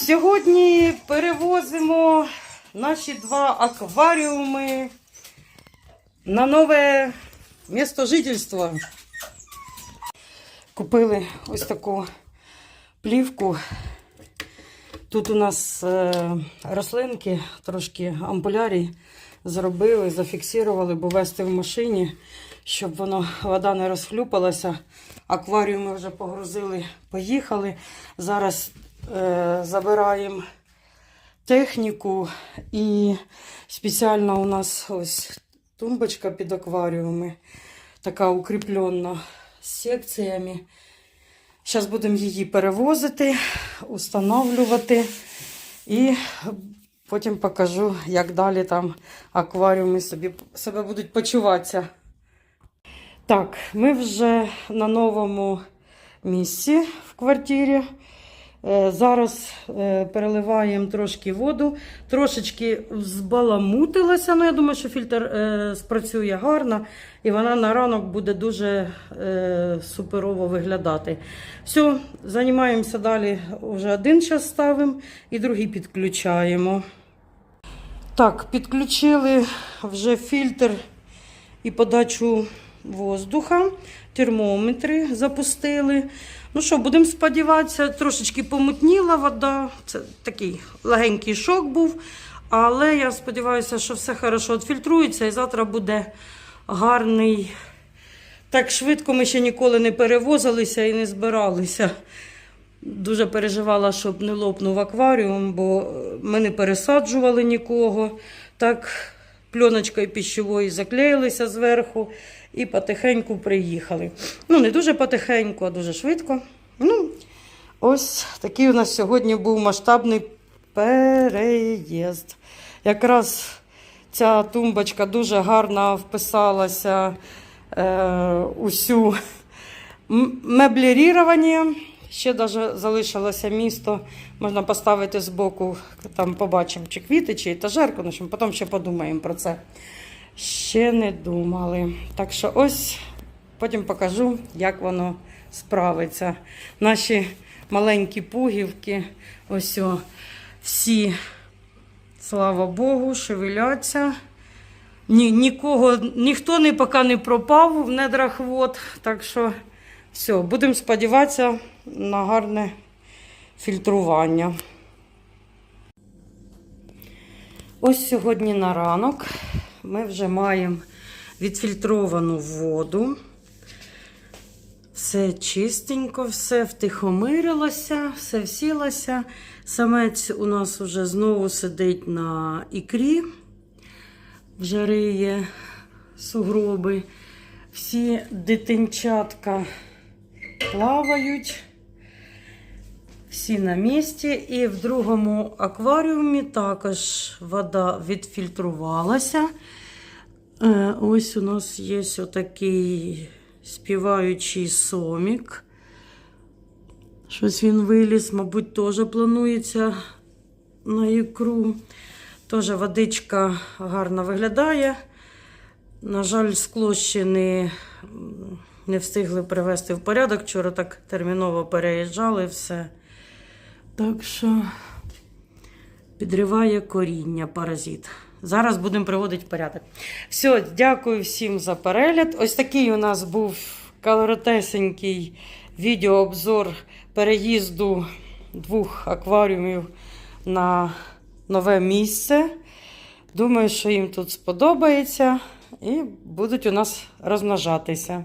Сьогодні перевозимо наші два акваріуми на нове місто жительства. Купили ось таку плівку. Тут у нас е, рослинки, трошки ампулярій зробили, зафіксували, бо вести в машині, щоб воно вода не розхлюпалася. Акваріуми вже погрузили, поїхали. Зараз забираємо техніку і спеціально у нас ось тумбочка під акваріуми, така укріплена з секціями. Зараз будемо її перевозити, установлювати і потім покажу, як далі там акваріуми собі, себе будуть почуватися. Так, ми вже на новому місці в квартирі. Е, Зараз е, переливаємо трошки воду, трошечки збаламутилася. Ну, я думаю, що фільтр е, спрацює гарно, і вона на ранок буде дуже суперово виглядати. Все, займаємося далі. Вже один час ставимо і другий підключаємо. Так, підключили вже фільтр і подачу воздуха, термометри запустили. Ну що, будемо сподіватися, трошечки помутніла вода. Це такий легенький шок був. Але я сподіваюся, що все хорошо відфільтрується і завтра буде гарний. Так швидко ми ще ніколи не перевозилися і не збиралися. Дуже переживала, щоб не лопнув акваріум, бо ми не пересаджували нікого. Так, пленочкою піщовою заклеїлися зверху і потихеньку приїхали. Ну, не дуже потихеньку, а дуже швидко. Ну, ось такий у нас сьогодні був масштабний переїзд. Якраз ця тумбочка дуже гарно вписалася е, усю м- меблірування. Ще даже залишилося місто. Можна поставити збоку, там побачимо, чи квіти, чи етажерку. Ну, потім ще подумаємо про це. Ще не думали. Так що ось потім покажу, як воно справиться. Наші маленькі пугівки, ось о, всі, слава Богу, шевеляться. Ні, нікого, ніхто не поки не пропав в недрах вод. Так що все, будемо сподіватися на гарне фільтрування. Ось сьогодні на ранок ми вже маємо відфільтровану воду. Все чистенько, все втихомирилося, все всілося. Самець у нас вже знову сидить на ікрі, вже риє сугроби. Всі дитинчатка плавають, всі на місці. І в другому акваріумі також вода відфільтрувалася. Е, Ось у нас є отакий співаючий сомік. Щось він виліз, мабуть, теж планується на ікру. Теж водичка гарно виглядає. На жаль, скло ще не, не встигли привести в порядок. Вчора так терміново переїжджали все. Так що підриває коріння паразит. Зараз будемо приводити в порядок. Все, дякую всім за перегляд. Ось такий у нас був коротесенький відеообзор переїзду двох акваріумів на нове місце. Думаю, що їм тут сподобається і будуть у нас розмножатися.